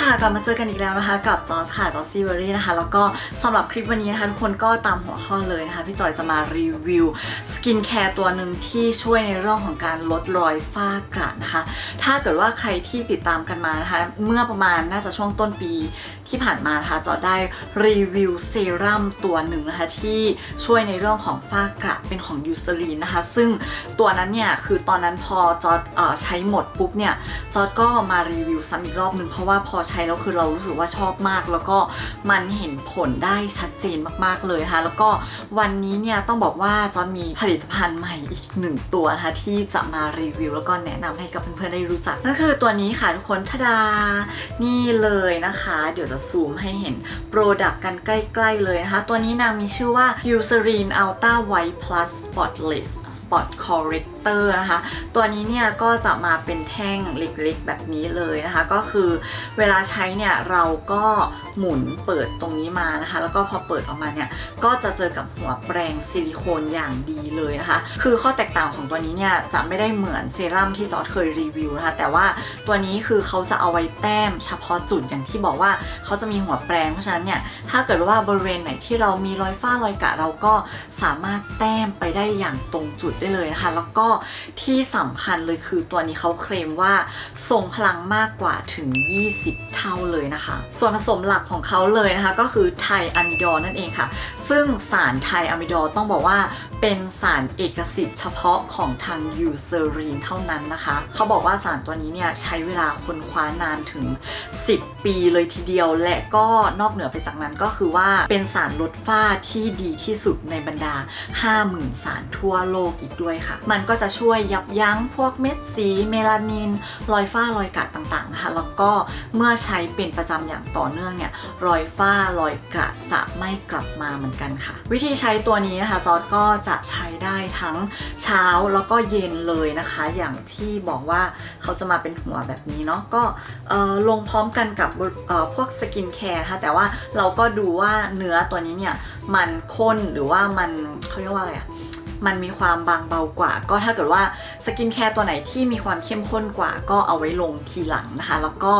ค่ะกลับมาเจอกันอีกแล้วนะคะ กับจอร์จค่ะจอร์ซีเวอรี่นะคะ แล้วก็สำหรับคลิปวันนี้นะคะทุกคนก็ตามหัวข้อเลยนะคะ พี่จอยจะมารีวิวสกินแคร์ตัวหนึ่งที่ช่วยในเรื่องของการลดรอยฝ้ากระนะคะ ถ้าเกิดว่าใครที่ติดตามกันมานะคะ เมื่อประมาณน่าจะช่วงต้นปีที่ผ่านมานะคะจอได้รีวิวเซรั่มตัวหนึ่งนะคะที่ช่วยในเรื่องของฝ้ากระเป็นของยูซลีนนะคะ ซึ่งตัวนั้นเนี่ยคือตอนนั้นพอจอร์ใช้หมดปุ๊บเนี่ยจอร์ก็มารีวิวซ้ำอีกรอบหนึ่งเพราะว่าพอใช้แล้วคือเรารู้สึกว่าชอบมาก แล้วก็มันเห็นผลได้ชัดเจนมากๆเลยนะคะแล้วก็วันนี้เนี่ยต้องบอกว่าจอร์จมีผลิตภัณฑ์ใหม่อีกหนึ่งตัวนะคะที่จะมารีวิว แล้วก็แนะนำให้กับเพื่อนๆได้รู้จักนั่นคือตัวนี้ค่ะทุกคนทดา นี่เลยนะคะ เดี๋ยวจะซูมให้เห็นโปรดักต์กันใกล้ ๆ เลยนะคะ ตัวนี้นางมีชื่อว่า Eucerin Ultra White Plus Spotless Spot Corrector นะคะ ตัวนี้เนี่ยก็จะมาเป็นแท่งเล็กๆ แบบนี้เลยนะคะ ก็คือเวลาใช้เนี่ยเราก็หมุนเปิดตรงนี้มานะคะ แล้วก็พอเปิดออกมาเนี่ยก็จะเจอกับหัวแปรงซิลิโคนอย่างดีเลยนะคะ คือข้อแตกต่างของตัวนี้เนี่ยจะไม่ได้เหมือนเซรั่มที่จอร์จเคยรีวิวนะคะ แต่ว่าตัวนี้คือเขาจะเอาไว้แต้มเฉพาะจุดอย่างที่บอกว่าเขาจะมีหัวแปรงเพราะฉะนั้นเนี่ยถ้าเกิดว่าบริเวณไหนที่เรามีรอยฝ้ารอยกระเราก็สามารถแต้มไปได้อย่างตรงจุดได้เลยนะคะ แล้วก็ที่สำคัญเลยคือตัวนี้เขาเคลมว่าทรงพลังมากกว่าถึง 20เท่าเลยนะคะ ส่วนผสมหลักของเขาเลยนะคะ ก็คือไทอะมิดอลนั่นเองค่ะ ซึ่งสารไทอะมิดอลต้องบอกว่า เป็นสารเอกสิทธิ์เฉพาะของทางยูเซอรีนเท่านั้นนะคะ เขาบอกว่าสารตัวนี้เนี่ยใช้เวลาค้นคว้านานถึง 10 ปีเลยทีเดียว และก็นอกเหนือไปจากนั้นก็คือว่าเป็นสารลดฝ้าที่ดีที่สุดในบรรดา 50,000 สารทั่วโลกอีกด้วยค่ะ มันก็จะช่วยยับยั้งพวกเม็ดสีเมลานิน รอยฝ้ารอยกระต่างๆนะคะแล้วก็เมื่อใช้เป็นประจำอย่างต่อเนื่องเนี่ยรอยฝ้ารอยกระจะไม่กลับมาเหมือนกันค่ะ วิธีใช้ตัวนี้นะคะจอร์ดก็จะใช้ได้ทั้งเช้าแล้วก็เย็นเลยนะคะ อย่างที่บอกว่าเขาจะมาเป็นหัวแบบนี้เนาะก็ลงพร้อมกันกับพวกสกินแคร์นะคะแต่ว่าเราก็ดูว่าเนื้อตัวนี้เนี่ยมันข้นหรือว่ามันเขาเรียกว่าอะไรอะมันมีความบางเบากว่า ก็ถ้าเกิดว่าสกินแคร์ตัวไหนที่มีความเข้มข้นกว่า ก็เอาไว้ลงทีหลังนะคะ แล้วก็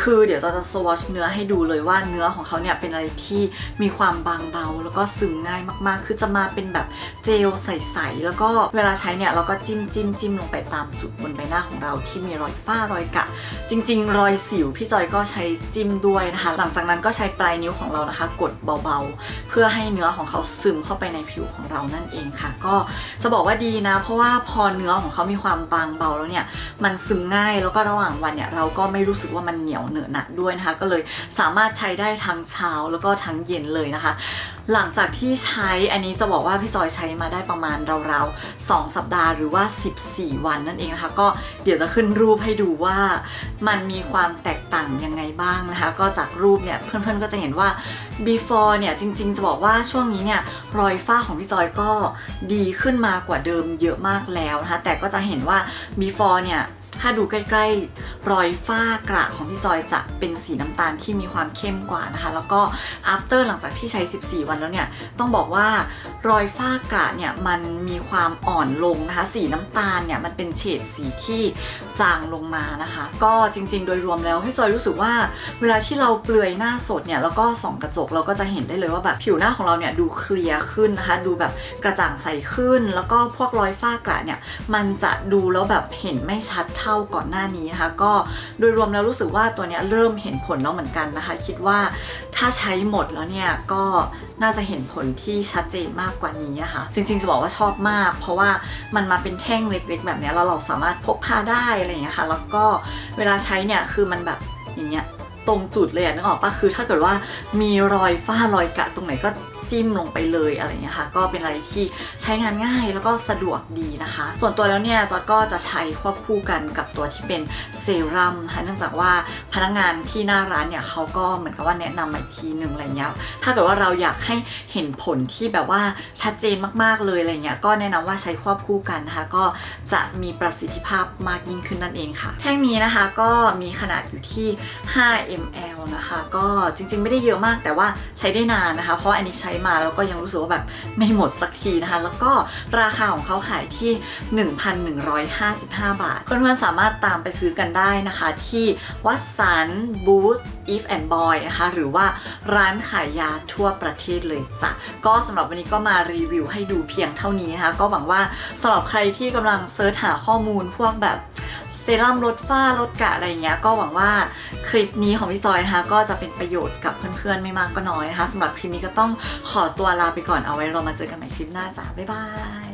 คือเดี๋ยวเราจะสวอชเนื้อให้ดูเลยว่าเนื้อของเขาเนี่ยเป็นอะไรที่มีความบางเบา แล้วก็ซึมง่ายมากๆ คือจะมาเป็นแบบเจลใสๆ แล้วก็เวลาใช้เนี่ยเราก็จิ้มจิ้มจิ้มลงไปตามจุดบนใบหน้าของเราที่มีรอยฝ้ารอยกะ จริง ๆ รอยสิวพี่จอยก็ใช้จิ้มด้วยนะคะ หลังจากนั้นก็ใช้ปลายนิ้วของเรานะคะ กดเบาๆ เพื่อให้เนื้อของเขาซึมเข้าไปในผิวของเรานั่นเองค่ะ ก็จะบอกว่าดีนะ เพราะว่าพอเนื้อของเขามีความบางเบาแล้วเนี่ยมันซึมง่ายแล้วก็ระหว่างวันเนี่ยเราก็ไม่รู้สึกว่ามันเหนียวเหนอะหนะด้วยนะคะ ก็เลยสามารถใช้ได้ทั้งเช้าแล้วก็ทั้งเย็นเลยนะคะ หลังจากที่ใช้อันนี้จะบอกว่าพี่จอยใช้มาได้ประมาณราวๆ2สัปดาห์หรือว่า 14 วันนั่นเองนะคะ ก็เดี๋ยวจะขึ้นรูปให้ดูว่ามันมีความแตกต่างยังไงบ้างนะคะ ก็จากรูปเนี่ยเพื่อนๆก็จะเห็นว่า before เนี่ยจริงๆ จะบอกว่าช่วงนี้เนี่ยรอยฝ้าของพี่จอยก็ดีขึ้นมากว่าเดิมเยอะมากแล้วนะคะ แต่ก็จะเห็นว่า before เนี่ย ถ้าดูใกล้ๆ รอยฝ้ากระของพี่จอยจะเป็นสีน้ำตาลที่มีความเข้มกว่านะคะ แล้วก็ after หลังจากที่ใช้ 14 วันแล้วเนี่ย ต้องบอกว่า รอยฝ้ากระเนี่ยมันมีความอ่อนลงนะคะ สีน้ำตาลเนี่ยมันเป็นเฉดสีที่จางลงมานะคะ ก็จริง ๆ โดยรวมแล้วพี่จอยรู้สึกว่า เวลาที่เราเปลือยหน้าสดเนี่ยแล้วก็ส่องกระจกเราก็จะเห็นได้เลยว่าแบบผิวหน้าของเราเนี่ยดูเคลียร์ขึ้นนะคะ ดูแบบกระจ่างใสขึ้น แล้วก็พวกรอยฝ้ากระเนี่ยมันจะดูแล้วแบบเห็นไม่ชัดเท่าก่อนหน้านี้นะคะ ก็โดยรวมแล้วรู้สึกว่าตัวเนี้ยเริ่มเห็นผลแล้วเหมือนกันนะคะ คิดว่าถ้าใช้หมดแล้วเนี่ยก็น่าจะเห็นผลที่ชัดเจนมากกว่านี้นะคะจริงๆจะบอกว่าชอบมาก เพราะว่ามันมาเป็นแท่งเล็กๆ แบบนี้เราเราสามารถพกพาได้อะไรอย่างเงี้ยค่ะ แล้วก็เวลาใช้เนี่ยคือมันแบบอย่างเงี้ยตรงจุดเลยอะนึกออกปะคือถ้าเกิดว่ามีรอยฝ้ารอยกะตรงไหนก็ จิ้มลงไปเลยอะไรเงี้ยค่ะ ก็เป็นอะไรที่ใช้งานง่ายแล้วก็สะดวกดีนะคะ ส่วนตัวแล้วเนี่ยจอร์จก็จะใช้ควบคู่กันกับตัวที่เป็นเซรั่มนะคะเนื่องจากว่าพนักงานที่หน้าร้านเนี่ยเขาก็เหมือนกับว่าแนะนำมาอีกทีหนึ่งอะไรเงี้ยถ้าเกิดว่าเราอยากให้เห็นผลที่แบบว่าชัดเจนมากๆเลยอะไรเงี้ยก็แนะนำว่าใช้ควบคู่กันนะคะก็จะมีประสิทธิภาพมากยิ่งขึ้นนั่นเองค่ะ แท่งนี้นะคะก็มีขนาดอยู่ที่ 5 ml นะคะ ก็จริงๆ ไม่ได้เยอะมากแต่ว่าใช้ได้นานนะคะ เพราะอันนี้ใช้มาแล้วก็ยังรู้สึกว่าแบบไม่หมดสักทีนะคะ แล้วก็ราคาของเขาขายที่ 1,155 บาทเพื่อนๆสามารถตามไปซื้อกันได้นะคะ ที่วัดสันบูธ if and boy นะคะหรือว่าร้านขายยาทั่วประเทศเลยจ้ะก็สำหรับวันนี้ก็มารีวิวให้ดูเพียงเท่านี้นะคะ ก็หวังว่าสำหรับใครที่กำลังเซิร์ชหาข้อมูลพวกแบบ เซรั่มลดฝ้าลดกระอะไรอย่างเงี้ยก็หวังว่าคลิปนี้ของพี่จอยนะคะก็จะเป็นประโยชน์กับเพื่อนๆไม่มากก็น้อยนะคะสำหรับคลิปนี้ก็ต้องขอตัวลาไปก่อนเอาไว้เรามาเจอกันใหม่คลิปหน้าจ้าบ๊ายบาย